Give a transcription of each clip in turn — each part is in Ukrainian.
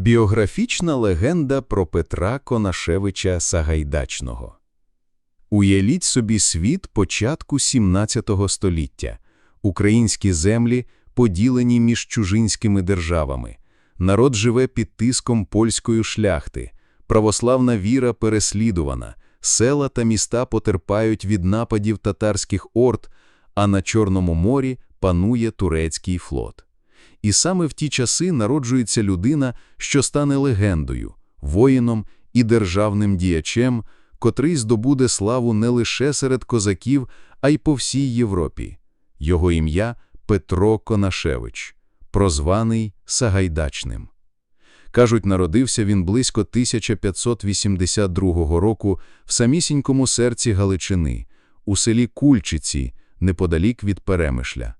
Біографічна легенда про Петра Конашевича Сагайдачного. Уявіть собі світ початку 17 століття. Українські землі поділені між чужинськими державами. Народ живе під тиском польської шляхти. Православна віра переслідувана. Села та міста потерпають від нападів татарських орд, а на Чорному морі панує турецький флот. І саме в ті часи народжується людина, що стане легендою, воїном і державним діячем, котрий здобуде славу не лише серед козаків, а й по всій Європі. Його ім'я Петро Конашевич, прозваний Сагайдачним. Кажуть, народився він близько 1582 року в самісінькому серці Галичини, у селі Кульчиці, неподалік від Перемишля.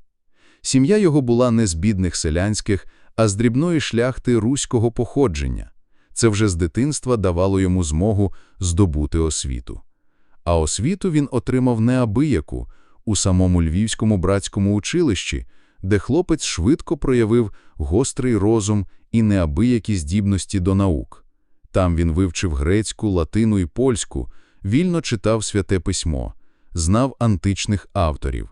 Сім'я його була не з бідних селянських, а з дрібної шляхти руського походження. Це вже з дитинства давало йому змогу здобути освіту. А освіту він отримав неабияку у самому Львівському братському училищі, де хлопець швидко проявив гострий розум і неабиякі здібності до наук. Там він вивчив грецьку, латину і польську, вільно читав святе письмо, знав античних авторів.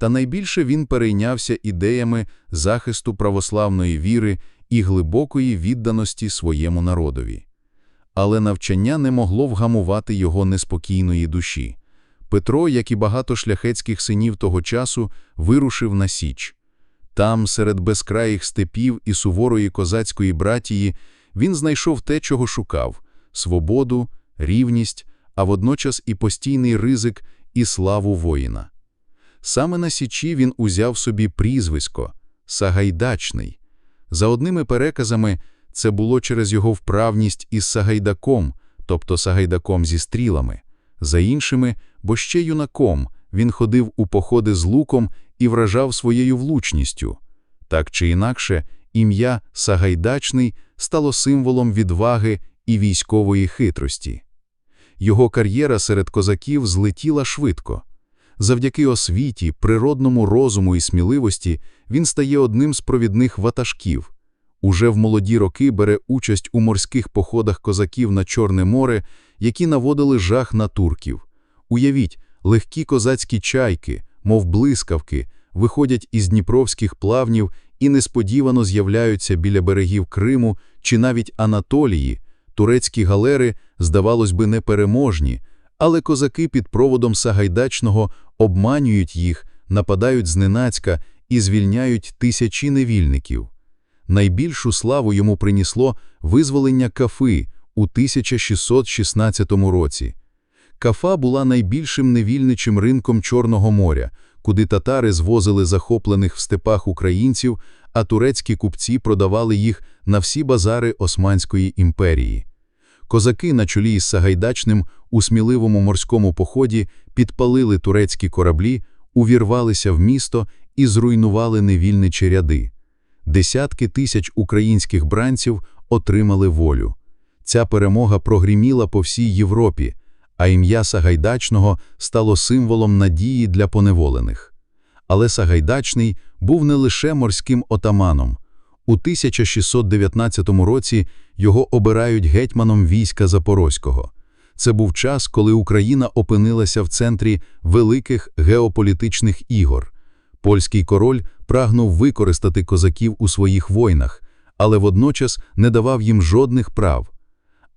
Та найбільше він перейнявся ідеями захисту православної віри і глибокої відданості своєму народові. Але навчання не могло вгамувати його неспокійної душі. Петро, як і багато шляхетських синів того часу, вирушив на Січ. Там, серед безкраїх степів і суворої козацької братії, він знайшов те, чого шукав свободу, рівність, а водночас і постійний ризик і славу воїна. Саме на Січі він узяв собі прізвисько Сагайдачний. За одними переказами, це було через його вправність із Сагайдаком, тобто Сагайдаком зі стрілами, за іншими, бо ще юнаком він ходив у походи з луком і вражав своєю влучністю. Так чи інакше, ім'я Сагайдачний стало символом відваги і військової хитрості. Його кар'єра серед козаків злетіла швидко. Завдяки освіті, природному розуму і сміливості він стає одним з провідних ватажків. Уже в молоді роки бере участь у морських походах козаків на Чорне море, які наводили жах на турків. Уявіть, легкі козацькі чайки, мов блискавки, виходять із дніпровських плавнів і несподівано з'являються біля берегів Криму чи навіть Анатолії. Турецькі галери, здавалось би, непереможні, але козаки під проводом Сагайдачного обманюють їх, нападають зненацька і звільняють тисячі невільників. Найбільшу славу йому принесло визволення Кафи у 1616 році. Кафа була найбільшим невільничим ринком Чорного моря, куди татари звозили захоплених в степах українців, а турецькі купці продавали їх на всі базари Османської імперії. Козаки на чолі із Сагайдачним у сміливому морському поході підпалили турецькі кораблі, увірвалися в місто і зруйнували невільничі ряди. Десятки тисяч українських бранців отримали волю. Ця перемога прогриміла по всій Європі, а ім'я Сагайдачного стало символом надії для поневолених. Але Сагайдачний був не лише морським отаманом. У 1619 році його обирають гетьманом війська Запорозького. Це був час, коли Україна опинилася в центрі великих геополітичних ігор. Польський король прагнув використати козаків у своїх войнах, але водночас не давав їм жодних прав.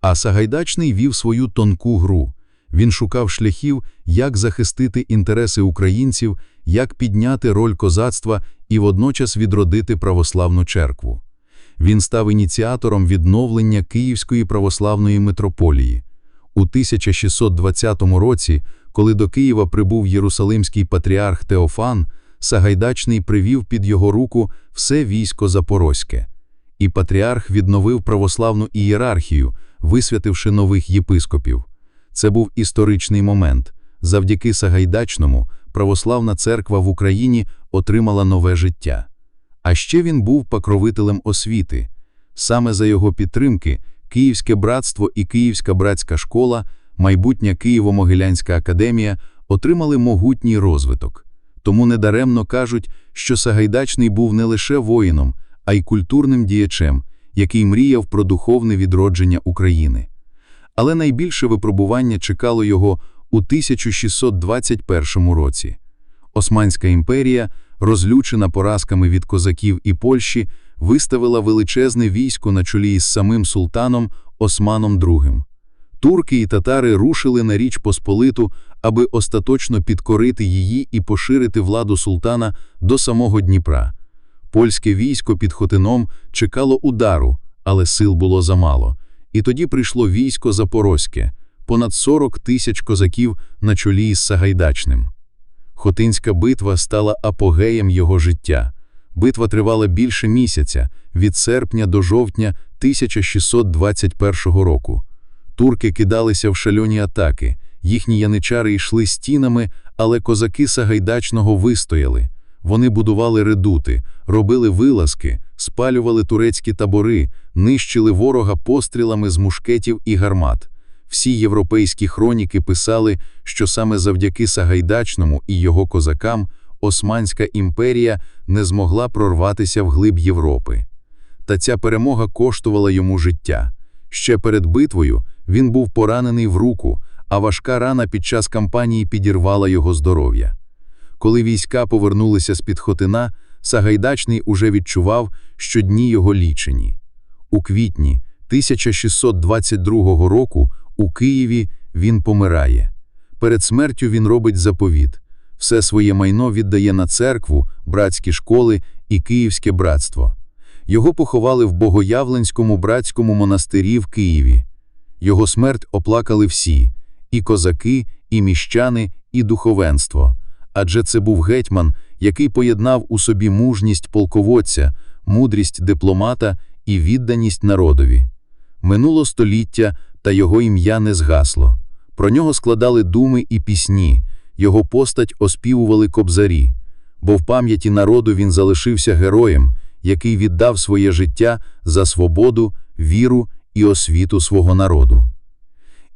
А Сагайдачний вів свою тонку гру. Він шукав шляхів, як захистити інтереси українців, як підняти роль козацтва і водночас відродити православну черкву. Він став ініціатором відновлення Київської православної митрополії. У 1620 році, коли до Києва прибув Єрусалимський патріарх Теофан, Сагайдачний привів під його руку все військо Запорозьке. І патріарх відновив православну ієрархію, висвятивши нових єпископів. Це був історичний момент. Завдяки Сагайдачному православна церква в Україні отримала нове життя. А ще він був покровителем освіти. Саме за його підтримки Київське братство і Київська братська школа, майбутня Києво-Могилянська академія отримали могутній розвиток. Тому недаремно кажуть, що Сагайдачний був не лише воїном, а й культурним діячем, який мріяв про духовне відродження України. Але найбільше випробування чекало його у 1621 році. Османська імперія, розлючена поразками від козаків і Польщі, виставила величезне військо на чолі із самим султаном Османом II. Турки і татари рушили на Річ Посполиту, аби остаточно підкорити її і поширити владу султана до самого Дніпра. Польське військо під Хотином чекало удару, але сил було замало. І тоді прийшло військо Запорозьке, понад 40 тисяч козаків на чолі із Сагайдачним. Хотинська битва стала апогеєм його життя. Битва тривала більше місяця, від серпня до жовтня 1621 року. Турки кидалися в шальоні атаки, їхні яничари йшли стінами, але козаки Сагайдачного вистояли. Вони будували редути, робили вилазки, спалювали турецькі табори, нищили ворога пострілами з мушкетів і гармат. Всі європейські хроніки писали, що саме завдяки Сагайдачному і його козакам Османська імперія не змогла прорватися в глиб Європи. Та ця перемога коштувала йому життя. Ще перед битвою він був поранений в руку, а важка рана під час кампанії підірвала його здоров'я. Коли війська повернулися з-під Хотина, Сагайдачний уже відчував, що дні його лічені. У квітні 1622 року у Києві він помирає. Перед смертю він робить заповіт. Все своє майно віддає на церкву, братські школи і Київське братство. Його поховали в Богоявленському братському монастирі в Києві. Його смерть оплакали всі – і козаки, і міщани, і духовенство. Адже це був гетьман, який поєднав у собі мужність полководця, мудрість дипломата і відданість народові. Минуло століття, та його ім'я не згасло. Про нього складали думи і пісні, його постать оспівували кобзарі, бо в пам'яті народу він залишився героєм, який віддав своє життя за свободу, віру і освіту свого народу.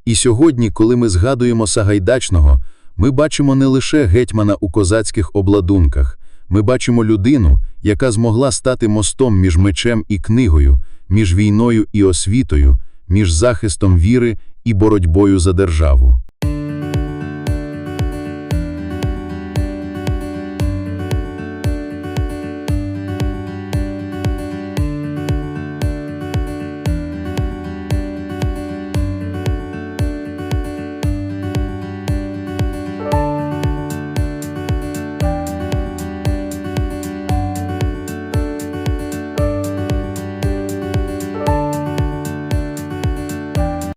І сьогодні, коли ми згадуємо Сагайдачного, ми бачимо не лише гетьмана у козацьких обладунках, ми бачимо людину, яка змогла стати мостом між мечем і книгою, між війною і освітою, між захистом віри і боротьбою за державу.